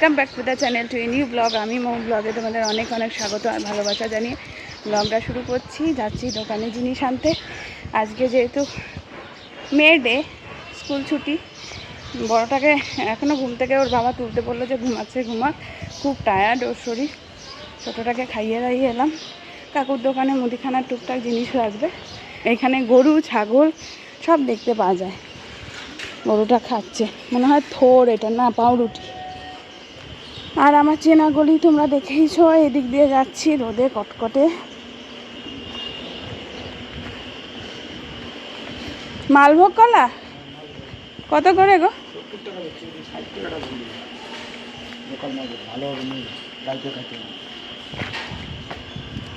Welcome back to the channel to new vlog আমি মৌ ব্লগে তোমাদের অনেক অনেক স্বাগত আর ভালোবাসা জানিয়ে ব্লগটা শুরু করছি। যাচ্ছি দোকানে জিনিস আনতে। আজকে যেহেতু মেয়ের ডে স্কুল ছুটি, বড়টাকে এখনও ঘুম থেকে ওর বাবা তুলতে বলল যে ঘুমাচ্ছে, ঘুমাক। খুব টায়ার্ড ওর শরীর। ছোটোটাকে খাইয়ে দাইয়ে এলাম। কাকুর দোকানে মুদিখানার টুকটাক জিনিসও আসবে। এখানে গরু, ছাগল সব দেখতে পাওয়া যায়। গরুটা খাচ্ছে। মনে হয় থোর এটা, না, পাউরুটি। আর আমার চেনা গলি তোমরা দেখেইছো, এদিক দিয়ে যাচ্ছি রোদে কটকটে। মালভোগ কলা কত করে গো? ভালো হবে নি কালকে খাতে ধরো সত্যি সত্যি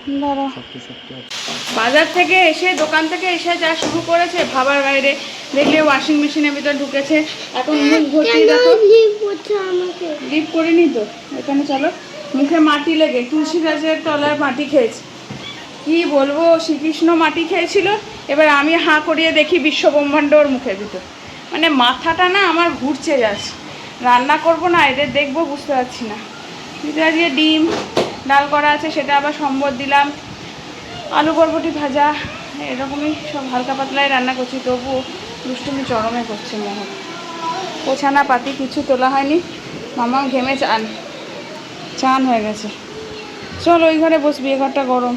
বাজার থেকে এসে দোকান থেকে এসে যা শুরু করেছে ভাবার বাইরে দেখলে ওয়াশিং মেশিনের ভিতর ঢুকেছে। এখন মুখ ভর্তি দেখো। লিপ করিনি তো এখানে চলো। মুখে মাটি লেগে তুলসী গাছের তলায় মাটি খেয়েছে। কি বলব শ্রীকৃষ্ণ মাটি খেয়েছিল। এবার আমি হাঁ করিয়ে দেখি বিশ্বব্রহ্মাণ্ড ওর মুখের ভিতর। মানে মাথাটা না আমার ঘুরছে যাচ্ছে রান্না করব না এদের দেখব বুঝতে পারছি না। আজকে ডিম ডাল করা আছে, সেটা আবার সম্বর দিলাম। আলু বরবটি ভাজা, এরকমই সব হালকা পাতলায় রান্না করছি তবুও দুষ্টুমি চরমে করছে মোহন ওছানা পাতি কিছু তোলা হয়নি, মামা ঘেমে চান চান হয়ে গেছে। চল ওই ঘরে বসবি, এ ঘরটা গরম।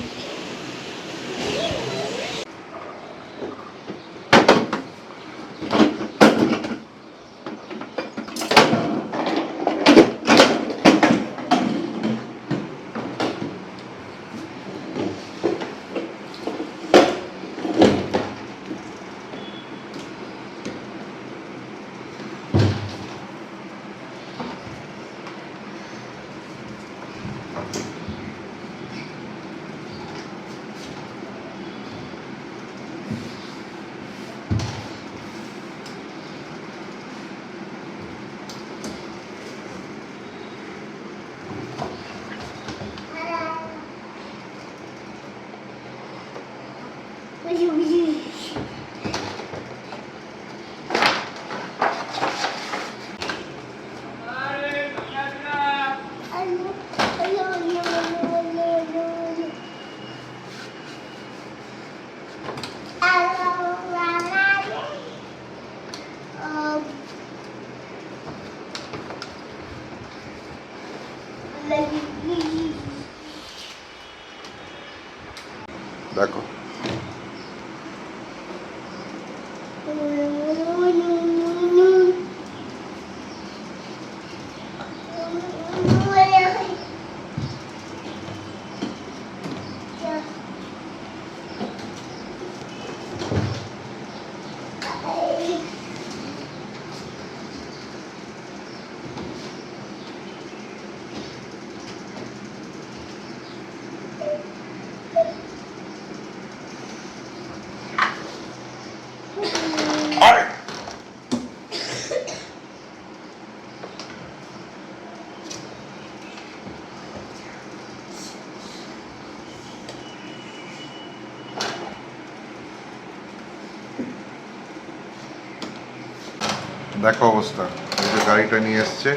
দেখো অবস্থা, এই যে গাড়িটা নিয়ে এসছে,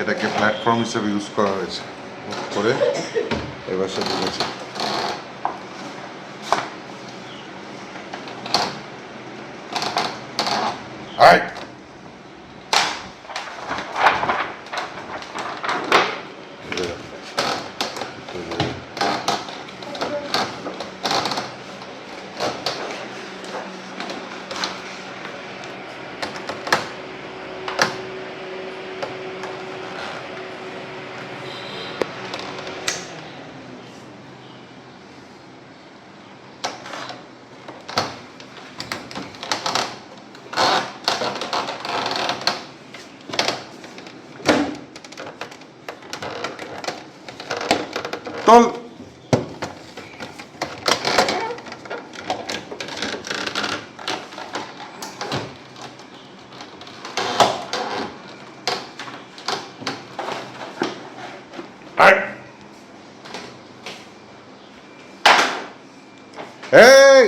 এটাকে প্ল্যাটফর্ম হিসেবে ইউজ করা হয়েছে। করে এবার সে ঢুকেছে তোল আয়। এই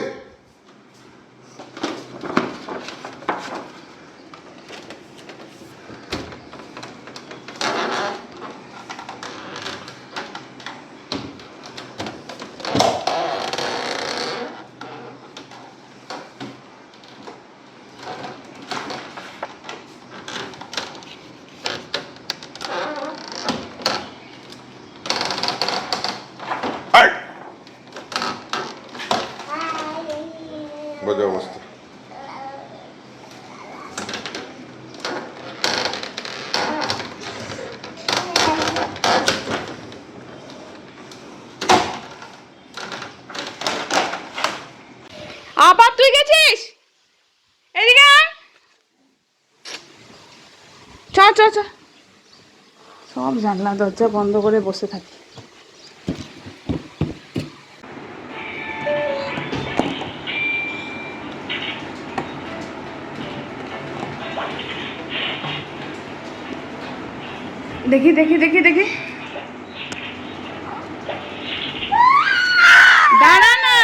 বাজে অবস্থা আবার তুই গেছিস? এদিকে চ চ চ সব জানলা দরজা বন্ধ করে বসে থাকি। দেখি দেখি দেখি দেখি দাঁড়া না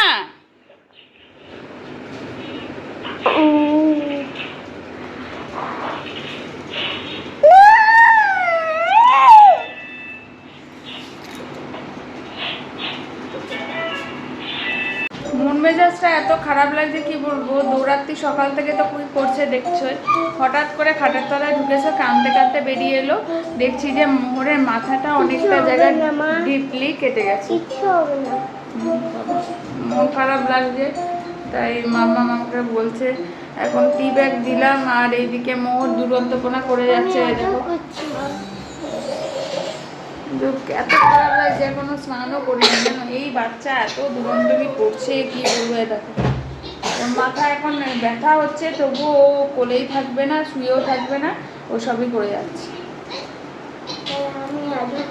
মন মেজাজটা এত খারাপ লাগছে কি বলব দৌড়াত্তি সকাল থেকে তো কুই করছে দেখছোই হঠাৎ করে খাটের তলায় ঢুকেছে কাঁদতে কাঁদতে বেরিয়ে এলো। দেখছি যে মোহরের মাথাটা অনেকটা জায়গায় ডিপলি কেটে গেছে। মন খারাপ লাগছে তাই মাম্মা আমাকে বলছে এখন টি ব্যাগ দিলাম আর এইদিকে মোহর দুরন্তপনা করে যাচ্ছে এত খারাপ লাগছে এখনও স্নানও করিনি। জানো এই বাচ্চা এত দুরন্তমি করছে কি বলব দেখো। মাথা এখন ব্যথা হচ্ছে তবুও ও কোলেই থাকবে না শুয়েও থাকবে না ও সবই করে যাচ্ছে। তাই আমি আগে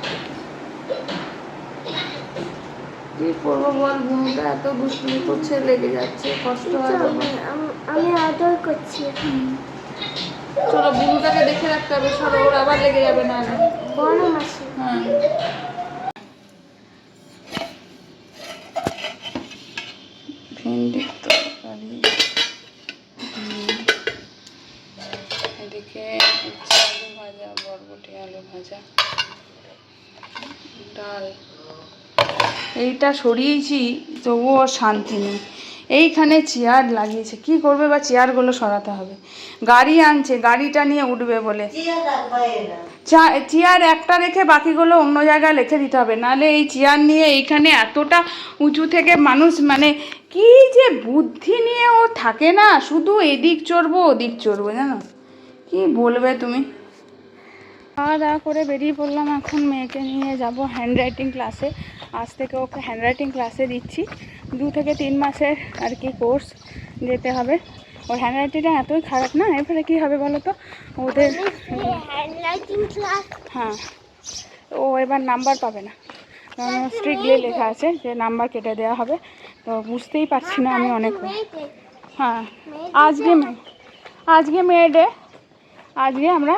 কি করব বল? বুনুটা এত দুষ্টুমি করছে লেগে যাচ্ছে কষ্ট হয় আমি আদর করছি। চলো বুনুটাকে দেখে রাখতে হবে সরো ওর আবার লেগে যাবে না বড় মাসি। হ্যাঁ ভেন্ডির তরকারি ডিম, এদিকে উচ্ছে আলু ভাজা বরবটি আলু ভাজা ডাল এইটা সরিয়েছি তবুও শান্তি নেই। এইখানে চেয়ার লাগিয়েছে। কি করবে বা চেয়ারগুলো সরাতে হবে? গাড়ি আনছে গাড়িটা নিয়ে উঠবে বলে। চেয়ার একটা রেখে বাকিগুলো অন্য জায়গায় রেখে দিতে হবে। নাহলে এই চেয়ার নিয়ে এইখানে এতটা উঁচু থেকে মানুষ মানে কি যে বুদ্ধি নিয়ে ও থাকে না। শুধু এদিক চড়বো ওদিক চড়বো জানো? কি বলবে তুমি? খাওয়া দাওয়া করে বেরিয়ে পড়লাম এখন মেয়েকে নিয়ে যাব হ্যান্ড রাইটিং ক্লাসে আজ থেকে ওকে হ্যান্ড রাইটিং ক্লাসে দিচ্ছি। দু থেকে তিন মাসের আর কি কোর্স যেতে হবে। ওর হ্যান্ড রাইটিংটা এতই খারাপ না এরপরে কী হবে বলো তো? ওদের হ্যাঁ ও এবার নাম্বার পাবে না। কারণ স্ট্রিক্টলি লেখা আছে যে নাম্বার কেটে দেওয়া হবে। তো বুঝতেই পারছি না আমি অনেক হ্যাঁ আজকে আজকে মেয়ে ডে আজকে আমরা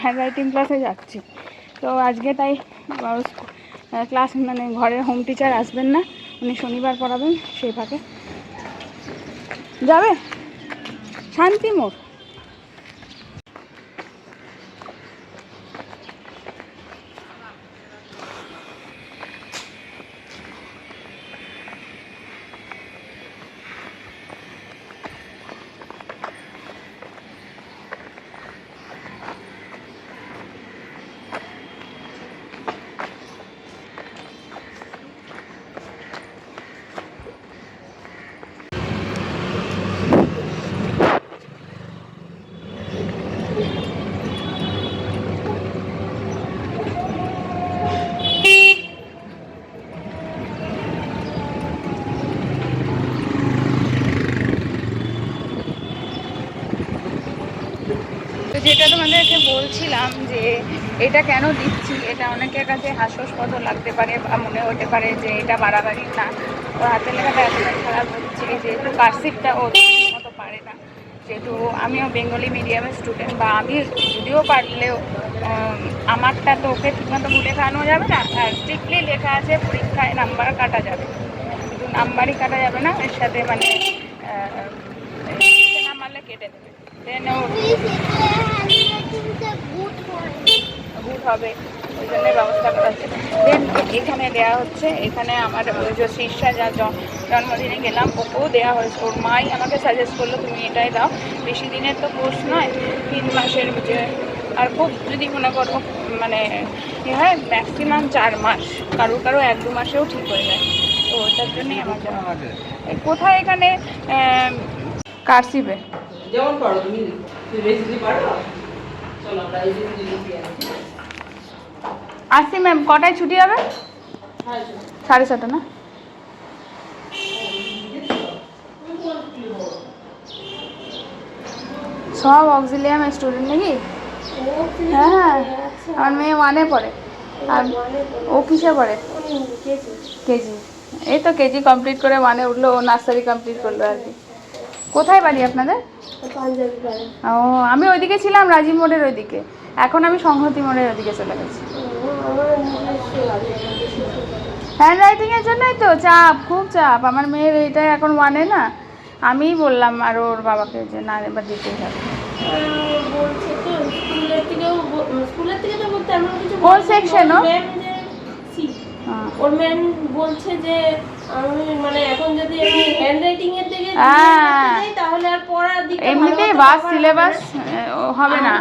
হ্যান্ড রাইটিং ক্লাসে যাচ্ছি। তো আজকে তাই ক্লাস মানে ঘরের হোম টিচার আসবেন না, উনি শনিবার পড়াবেন, সেই ফাঁকে। যাবে? শান্তি মোড়। যেটা তোমাদেরকে বলছিলাম যে এটা কেন দিচ্ছি, এটা অনেকের কাছে হাস্যস্পদ লাগতে পারে বা মনে হতে পারে যে এটা বাড়াবাড়ি না। তো হাতের লেখাটা এতটাই খারাপ হচ্ছে, যেহেতু কার্সিপটা ও মতো পারে না। যেহেতু আমিও বেঙ্গলি মিডিয়ামের স্টুডেন্ট বা আমি যদিও পারলেও আমারটা তো ওকে ঠিকমতো ভুলে খাওয়ানো যাবে না, আর স্ট্রিক্টলি লেখা আছে, পরীক্ষায় নাম্বার কাটা যাবে। কিন্তু নাম্বারই কাটা যাবে না, এর সাথে মানে কেটে দেবে। ও গুড হবে ওই জন্য ব্যবস্থা করা হচ্ছে। দেন এখানে দেওয়া হচ্ছে এখানে আমার ওই যে শীর্ষা যা জন্মদিনে গেলাম ওকেও দেওয়া হয়েছে। ওর মাই আমাকে সাজেস্ট করল তুমি এটাই দাও। বেশি দিনের তো কোর্স নয় তিন মাসের যে আর খুব যদি মনে করো মানে কী হয় ম্যাক্সিমাম চার মাস। কারও কারও এক দু মাসেও ঠিক হয়ে যায়। তো ওটার জন্যই আমার কোথায় এখানে আহ, কারসিপে যেমন পারো তুমি রেসিপি পারো? চলো আমরা এই রেসিপি লিখি আসি। ম্যাম কটায় ছুটি হবে? সাড়ে ছটা। না? সব অক্সিলিয়াম স্টুডেন্ট নাকি? হ্যাঁ হ্যাঁ। আমার মেয়ে ওয়ানে পড়ে। আর ও কিসে পড়ে। কেজি। এই তো কেজি কমপ্লিট করে ওয়ানে উঠল ও নার্সারি কমপ্লিট করল আর কি। কোথায় বাড়ি আপনাদের? ও আমি ওইদিকে ছিলাম রাজীব মোড়ের ওইদিকে। এখন আমি সংহতি মোড়ের ওইদিকে চলে গেছি। হ্যান্ড রাইটিংয়ের জন্যই তো চাপ খুব চাপ। আমার মেয়ের এইটাই এখন ওয়ানে না। আমিই বললাম আর ওর বাবাকে যে না এবার দিতেই হবে। কোন ওর ম্যাম। ওর ম্যাম বলছে যে আমি মানে এখন যদি আমি হ্যান্ড রাইটিং এর দিকে এমনিতেই বাস সিলেবাস হবে না।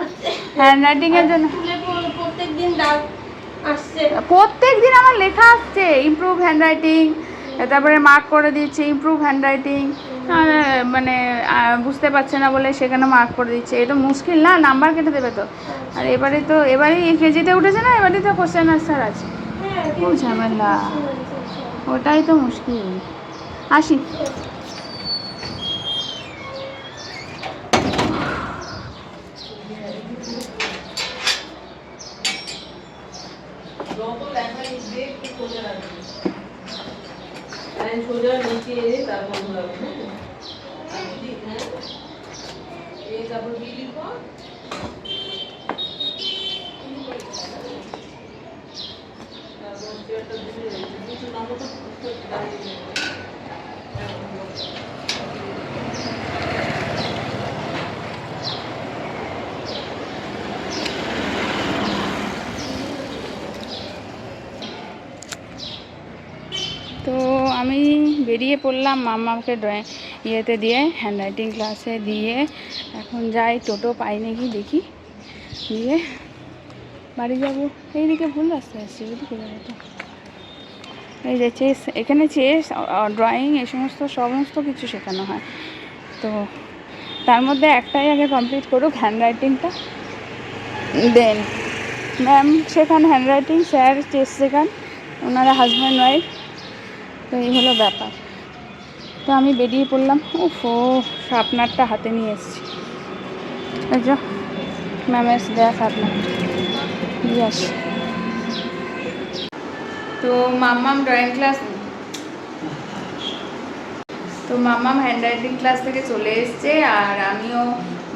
হ্যান্ড রাইটিংয়ের জন্য। প্রত্যেক দিন আসছে। প্রত্যেক দিন আমার লেখা আসছে ইমপ্রুভ হ্যান্ড রাইটিং তারপরে মার্ক করে দিচ্ছে ইমপ্রুভ হ্যান্ড রাইটিং মানে বুঝতে পারছে না বলে সেখানে মার্ক করে দিচ্ছে। এটা মুশকিল না নাম্বার কেটে দেবে তো। আর এবারে তো এবারে কেজিতে উঠেছে না এবারে তো কোশ্চেন আনসার আছে। হ্যাঁ খুব ঝামেলা। ওটাই তো মুশকিল। আসি। লিখবে একটু সোজা রাখবে। লাইন সোজা নিচে এনে তারপর ঘোরাবে হ্যাঁ? হ্যাঁ? এই তারপর দিয়ে দিব তারপর একটা রয়েছে দুটো নম্বরটা দাঁড়িয়ে যাবে তো আমি বেরিয়ে পড়লাম মামাকে ড্রয়িং ইয়েতে দিয়ে হ্যান্ড রাইটিং ক্লাসে দিয়ে। এখন যাই, টোটো পাই নাকি দেখি। দিয়ে বাড়ি যাব। এইদিকে ভুল রাস্তায় আসছি ওইদিকে যাব তো। এই যে চেস এখানে চেস ড্রয়িং এই সমস্ত সমস্ত কিছু শেখানো হয়। তো তার মধ্যে একটাই আগে কমপ্লিট করুক হ্যান্ড রাইটিংটা দেন ম্যাম শেখান হ্যান্ড রাইটিং স্যার চেস শেখান, ওনারা হাজব্যান্ড ওয়াইফ তো এই হলো ব্যাপার। তো আমি বেরিয়ে পড়লাম। উফ, ও শার্পনারটা হাতে নিয়ে এসেছি। ম্যামের দেয়া শার্পনার দিয়ে তো মাম্মাম ড্রয়িং ক্লাস তো মাম্মাম হ্যান্ড রাইটিং ক্লাস থেকে চলে এসছে আর আমিও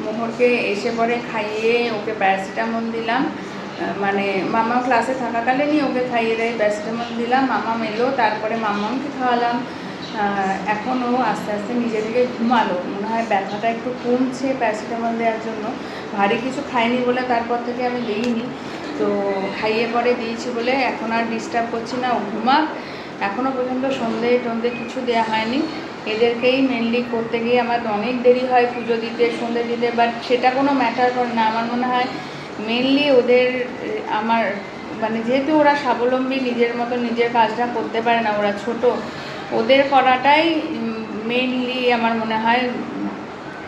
মোহরকে এসে পরে খাইয়ে ওকে প্যারাসিটামল দিলাম। মানে মামা ক্লাসে থাকাকালীনই ওকে খাইয়ে দেয় প্যারাসিটামল দিলাম। মামা এলো, তারপরে মাম্মামকে খাওয়ালাম। আহ, এখন আস্তে আস্তে নিজে থেকে ঘুমালো। মনে হয় ব্যথাটা একটু কমছে প্যারাসিটামল দেওয়ার জন্য। ভারী কিছু খাইনি বলে তারপর থেকে আমি দিইনি। তো খাইয়ে পরে দিয়েছি বলে এখন আর ডিস্টার্ব করছি না ঘুমাক। এখনও পর্যন্ত সন্ধে টন্ধে কিছু দেওয়া হয়নি। এদেরকেই মেনলি করতে গিয়ে আমার অনেক দেরি হয় পুজো দিতে সন্ধে দিতে বাট সেটা কোনো ম্যাটার করে না। আমার মনে হয় মেনলি ওদের আমার মানে যেহেতু ওরা স্বাবলম্বী, নিজের মতো নিজের কাজটা করতে পারে না, ওরা ছোট, ওদের করাটাই মেনলি আমার মনে হয়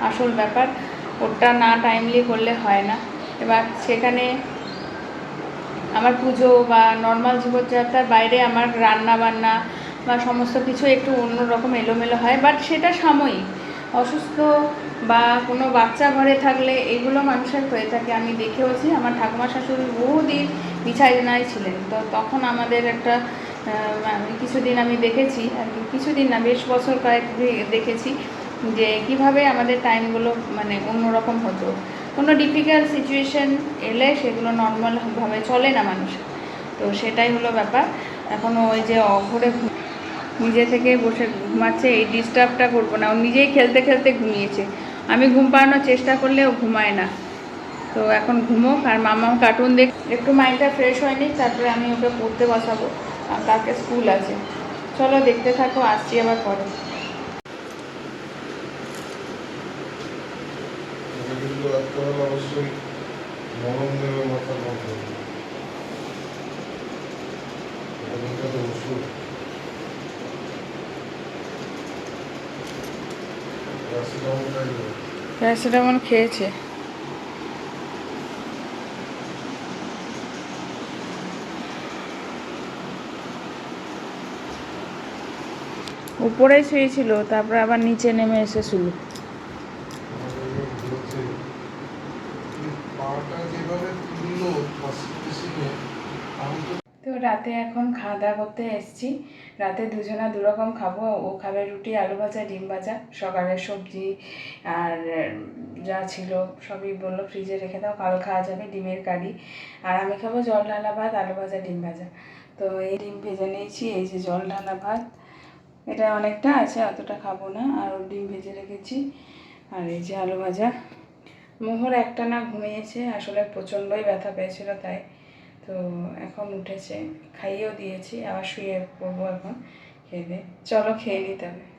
আসল ব্যাপার। ওটা না টাইমলি করলে হয় না। এবার সেখানে আমার পুজো বা নর্মাল জীবনযাত্রার বাইরে আমার রান্না বান্না বা সমস্ত কিছু একটু অন্যরকম এলোমেলো হয় বাট সেটা সাময়িক। অসুস্থ বা কোনো বাচ্চা ঘরে থাকলে এগুলো মানুষের হয়ে থাকে। আমি দেখেওছি, আমার ঠাকুমা শাশুড়ি বহুদিন বিছানায় ছিলেন। তো তখন আমাদের একটা কিছুদিন আমি দেখেছি, আর কি কিছুদিন না, বেশ বছর কয়েক দেখেছি যে কীভাবে আমাদের টাইমগুলো মানে অন্যরকম হতো। কোনো ডিফিকাল্ট সিচুয়েশন এলে সেগুলো নর্মালভাবে চলে না মানুষ। তো সেটাই হলো ব্যাপার। এখন ওই যে অঘরে নিজে থেকে বসে ঘুমাচ্ছে, এই ডিস্টার্বটা করব না। ও নিজেই খেলতে খেলতে ঘুমিয়েছে। আমি ঘুম পাড়ানোর চেষ্টা করলে ও ঘুমায় না। তো এখন ঘুমোক আর মামাও কার্টুন দেখ একটু মাইন্ডটা ফ্রেশ হয়নি তারপরে আমি ওকে পড়তে বসাবো। কালকে স্কুল আছে। চলো দেখতে থাকো আসছি আবার পরে। অবশ্যই মরম দেবে ওষুধ প্যারাসিটামল খেয়েছে। উপরে শুয়েছিল, তারপরে আবার নিচে নেমে এসে শুলো। তো রাতে এখন খাওয়া দাওয়া করতে এসেছি। রাতে দুজনা দুরকম খাব। ও খাবে রুটি, আলু ভাজা, ডিম ভাজা। সকালের সবজি আর যা ছিল সবই বলল, ফ্রিজে রেখে দাও, কাল খাওয়া যাবে ডিমের কারি। আর আমি খাব জল ঢালা ভাত, আলু ভাজা, ডিম ভাজা। তো এই ডিম ভেজে নিয়েছি, এই যে জল ঢালা ভাত। এটা অনেকটা আছে, অতটা খাব না। আর ওর ডিম ভেজে রেখেছি। আর এই যে আলু ভাজা। মোহর একটা না ঘুমিয়েছে, আসলে প্রচণ্ডই ব্যথা পেয়েছিল তাই। তো এখন উঠেছে, খাইয়েও দিয়েছি, আবার শুয়ে পড়ব এখন খেয়ে চলো খেয়ে নিতে হবে